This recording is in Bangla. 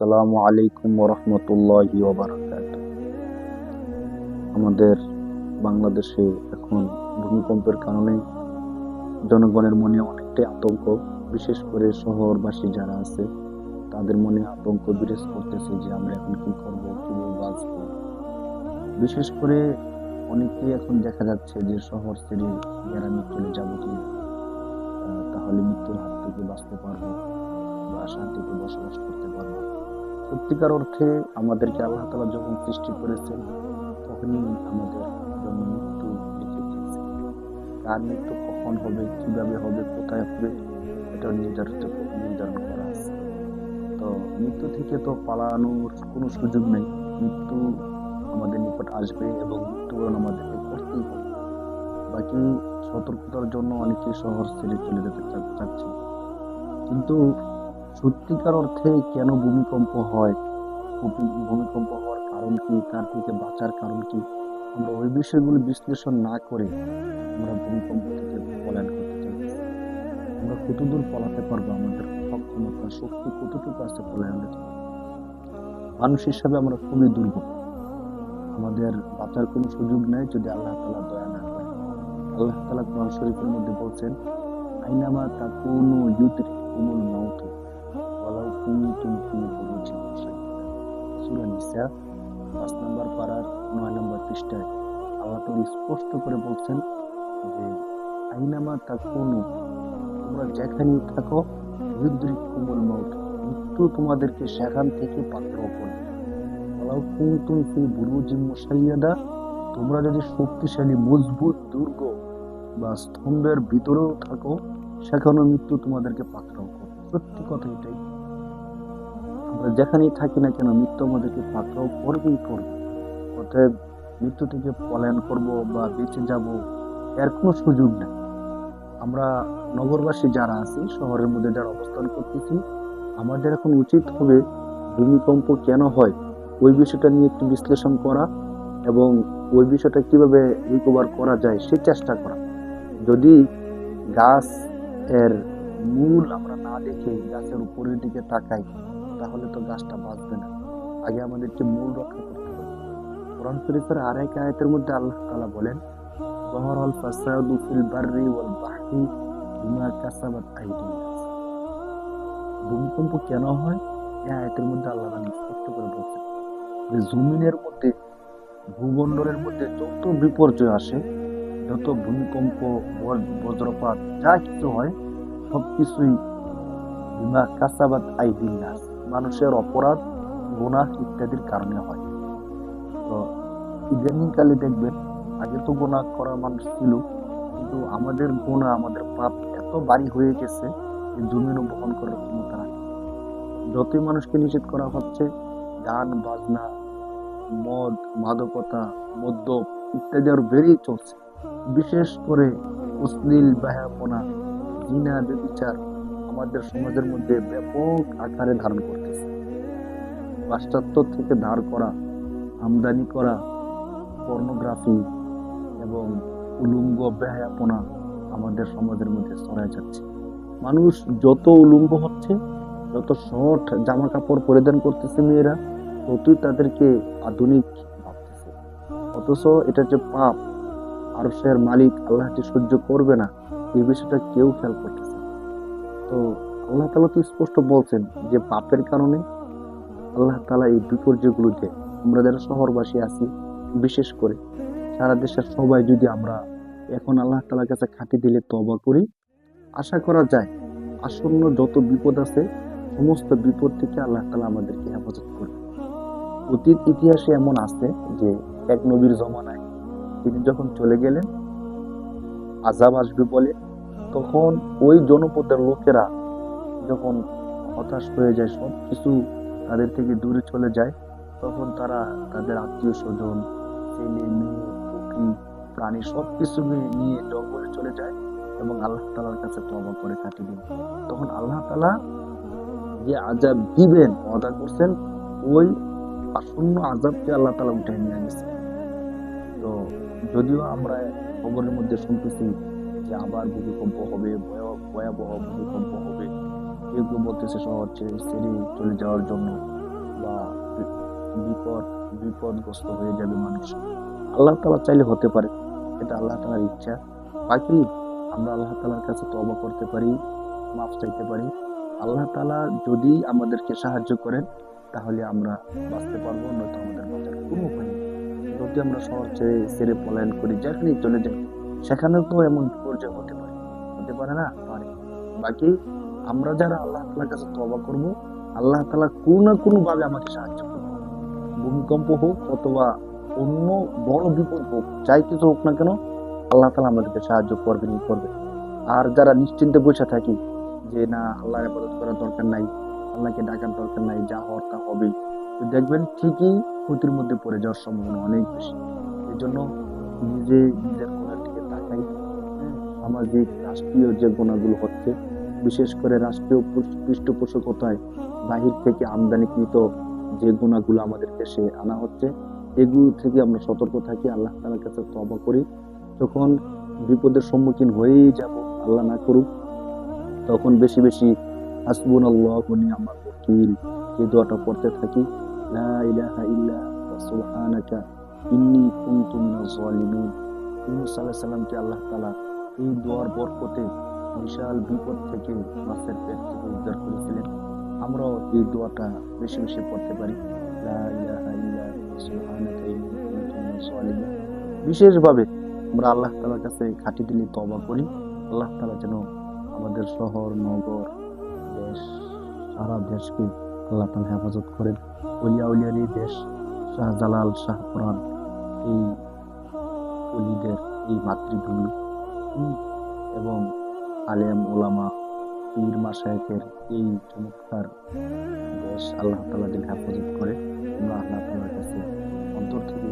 আসসালামু আলাইকুম ওরহমতুল্লাহি আমাদের বাংলাদেশে এখন ভূমিকম্পের কারণে জনগণের মনে অনেকটাই আতঙ্ক, বিশেষ করে শহরবাসী যারা আছে, তাদের মনে আতঙ্ক বিরাজ করতেছে যে আমরা এখন কি করব কীভাবে বাঁচবো। বিশেষ করে অনেকেই এখন দেখা যাচ্ছে যে শহর ছেড়ে গ্রামে চলে যাব কি তাহলে মৃত্যুর হাত থেকে বাঁচতে পারব বা শান্তিতে বসবাস করতে পারব। সত্যিকার অর্থে আমাদেরকে আল্লাহ তালা যখন সৃষ্টি করেছেন, তখনই আমাদের মৃত্যু লিখে মৃত্যু কখন হবে, কীভাবে হবে, কোথায় হবে, এটা নির্ধারিত নির্ধারণ করা আছে। তো মৃত্যু থেকে তো পালানোর কোনো সুযোগ নেই। মৃত্যু আমাদের নিকট আসবে এবং মৃত্যুবরণ আমাদেরকে করতেই হবে। বাকি সতর্কতার জন্য অনেকেই শহর ছেড়ে চলে যেতে চাচ্ছে। কিন্তু সত্যিকার অর্থে কেন ভূমিকম্প হয়? ভূমিকম্প হওয়ার কারণ কি? তার থেকে বাঁচার কারণ কি? আমরা ওই বিষয়গুলো বিশ্লেষণ না করে আমরা ভূমিকম্প থেকে পলায়ন করতে চাই। আমরা কতদূর পলাতে পারব? আমাদের সক্ষমতা, শক্তি কতটুকু আছে পলায়নের? মানুষ হিসাবে আমরা খুবই দুর্বল। আমাদের বাঁচার কোনো সুযোগ নেই যদি আল্লাহ তালা দয়া না করে আল্লাহ তালা কোরআন শরীফের মধ্যে বলছেন, আইনামা তা কোনো ইউদ্রি কুমুল মাউত। বুরুজিন মুশাইয়্যাদা সূরা নিসা পাঁচ নম্বর পারার নয় নম্বর পৃষ্ঠায় আল্লাহ তাআলা স্পষ্ট করে বলছেন যে আইনামা তা কোনো তোমরা যেখানেই থাকো ইউদ্রি কুমুল মাউত মৃত্যু তোমাদেরকে সেখান থেকে পাকড়াও করবে ওয়ালাউ কুনতুম ফি বুরুজিন মুশাইয়্যাদা তোমরা যদি শক্তিশালী মজবুত দুর্গ বা স্তম্ভের ভিতরেও থাকো সেখানেও মৃত্যু তোমাদেরকে পাত্র করবে সত্যি কথা এটাই যেখানেই থাকি না কেন মৃত্যু আমাদেরকে পাকড়াও করবেই করবে অতএব মৃত্যু থেকে পলায়ন করব বা বেঁচে যাব, এর কোনো সুযোগ নেই। আমরা নগরবাসী যারা আছি, শহরের মধ্যে যারা অবস্থান করতেছি, আমাদের এখন উচিত হবে ভূমিকম্প কেন হয়, ওই বিষয়টা নিয়ে একটু বিশ্লেষণ করা এবং ওই বিষয়টা কীভাবে রিকভার করা যায় সে চেষ্টা করা। যদি গাছ এর মূল আমরা না দেখে গাছের উপরের দিকে তাকাই তাহলে তো গাছটা বাঁচবে না। আগে আমাদেরকে মূল রক্ষা করতে হবে। কোরআন শরীফের আরেক আয়াতের মধ্যে আল্লাহ তাআলা বলেন জহরাল ফাসাদু ফিল বাররি ওয়াল বাহরি বিমা কাসাবাত ভূমিকম্প কেন হয়? এই আয়াতের মধ্যে আল্লাহ স্পষ্ট করে বলছেন যে, জমিনের মধ্যে, ভূমণ্ডলের মধ্যে যত বিপর্যয় আসে, যত ভূমিকম্প, বজ- বজ্রপাত, যা কিছু হয়, সবকিছুই বিমা কাসাবাত নাস। মানুষের অপরাধ, গুনাহ ইত্যাদির কারণে হয়। তো ইদানিং কালে দেখবেন, আগে তো গুনাহ করা মানুষ ছিল, কিন্তু আমাদের গুনাহ, আমাদের পাপ এত বাড়ি হয়ে গেছে যে জমিনও বহন করার ক্ষমতা রাখে যতই মানুষকে নিষেধ করা হচ্ছে, গান, বাজনা, মদ, মাদকতা, মদ্য ইত্যাদি আরও বেড়েই চলছে। বিশেষ করে অশ্লীল ব্যায়াপনা জিনা, বেবিচার আমাদের সমাজের মধ্যে ব্যাপক আকারে ধারণ করতেছে পাশ্চাত্য থেকে ধার করা, আমদানি করা পর্নোগ্রাফি এবং উলুঙ্গ ব্যায়াপনা আমাদের সমাজের মধ্যে ছড়ায় যাচ্ছে মানুষ যত উলুঙ্গ হচ্ছে, যত শর্ট জামা কাপড় পরিধান করতেছে মেয়েরা, ততই তাদেরকে আধুনিক ভাবতেছে অথচ এটা যে পাপ আর মালিক আল্লাহ যে সহ্য করবে না এই বিষয়টা কেউ খেয়াল করতেছে না। তো আল্লাহ তালা তো স্পষ্ট বলছেন যে পাপের কারণে আল্লাহ তালা এই বিপর্যয়গুলো দেয় আমরা যারা শহরবাসী আছি, বিশেষ করে সারা দেশের সবাই যদি আমরা এখন আল্লাহ তালার কাছে খাটি দিলে তবা করি, আশা করা যায় আসন্ন যত বিপদ আছে, সমস্ত বিপদ থেকে আল্লাহ তালা আমাদেরকে হেফাজত করবে। অতীত ইতিহাসে এমন আছে যে এক নবীর জমানায় তিনি যখন চলে গেলেন আজাব আসবে বলে তখন ওই জনপদের লোকেরা যখন হতাশ হয়ে যায় সব কিছু তাদের থেকে দূরে চলে যায়, তখন তারা তাদের আত্মীয় স্বজন ছেলে, মেয়ে পুকুরি প্রাণী সব কিছু নিয়ে জঙ্গলে চলে যায় এবং আল্লাহ তালার কাছে তবা করে কাটিয়ে দিন তখন আল্লাহ তালা যে আজাব দিবেন, ওয়াদা করছেন, ওই আসন্ন আজাবকে আল্লাহ তালা উঠে নিয়ে গেছে তো যদিও আমরা খবরের মধ্যে শুনতেছি যে আবার ভূমিকম্প হবে, ভয়াবহ ভূমিকম্প হবে। কেউ কেউ বলতেছে শহর ছেড়ে ছেড়ে চলে যাওয়ার জন্য বা বিপদ, বিপদগ্রস্ত হয়ে যাবে মানুষ। আল্লাহ তালা চাইলে হতে পারে, এটা আল্লাহ তালার ইচ্ছা। বাকি আমরা আল্লাহ তালার কাছে তবা করতে পারি, মাফ চাইতে পারি। আল্লাহ তালা যদি আমাদেরকে সাহায্য করেন, তাহলে আমরা বাঁচতে পারব, নয়তো আমাদের বাঁচার কোনো উপায় নেই। যদি আমরা শহর ছেড়ে ছেড়ে পলায়ন করি, যেখানেই চলে যাই সেখানেও তো এমন বিপর্যয় হতে পারে। হতে পারে না? পারে। বাকি আমরা যারা আল্লাহ তালার কাছে তবা করব, আল্লাহ তালা কোনো না কোনো ভাবে আমাকে সাহায্য করবে। ভূমিকম্প হোক অথবা অন্য বড় বিপদ হোক, যাই কিছু হোক না কেন, আল্লাহ তালা আমাদেরকে সাহায্য করবেনই করবে আর যারা নিশ্চিন্তে বসে থাকি যে, না, আল্লাহর আবাদত করার দরকার নাই, আল্লাহকে ডাকার দরকার নাই, যা হওয়ার তা হবেই। তো দেখবেন ঠিকই ক্ষতির মধ্যে পড়ে যাওয়ার সম্ভাবনা অনেক বেশি। এই জন্য নিজে নিজের সামাজিক, রাষ্ট্রীয় যে গুণাগুলো হচ্ছে, বিশেষ করে রাষ্ট্রীয় পৃষ্ঠপোষকতায় বাহির থেকে আমদানিকৃত যে গুণাগুলো আমাদের দেশে আনা হচ্ছে, এগুলো থেকে আমরা সতর্ক থাকি, আল্লাহ তালার কাছে তবা করি। যখন বিপদের সম্মুখীন হয়েই যাব, আল্লাহ না করুক, তখন বেশি বেশি হাসবুন আল্লাহ আমার ওকিল এই দোয়াটা পড়তে থাকি। ইন্নী কুনতু মিনাজ সালামকে আল্লাহ তাআলা এই দোয়ার বরকতে বিশাল বিপদ থেকে মাছের পেট থেকে উদ্ধার করেছিলেন। আমরাও এই দোয়াটা বেশি বেশি পড়তে পারি। বিশেষভাবে আমরা আল্লাহ তাআলার কাছে খাঁটি দিলে তবা করি। আল্লাহ তাআলা যেন আমাদের শহর, নগর, দেশ, সারা দেশকে আল্লাহ তাআলা হেফাজত করেন। উলিয়া উলিয়ার এই দেশ, শাহজালাল শাহপুরান এই অলিদের এই মাতৃভূমি। এবং আলেম, ওলামা, পীর মাসায়কের এই চমৎকার দেশ আল্লাহ তালা দিন হেফাজত করে। আমরা আল্লাহ তালার কাছে অন্তর থেকে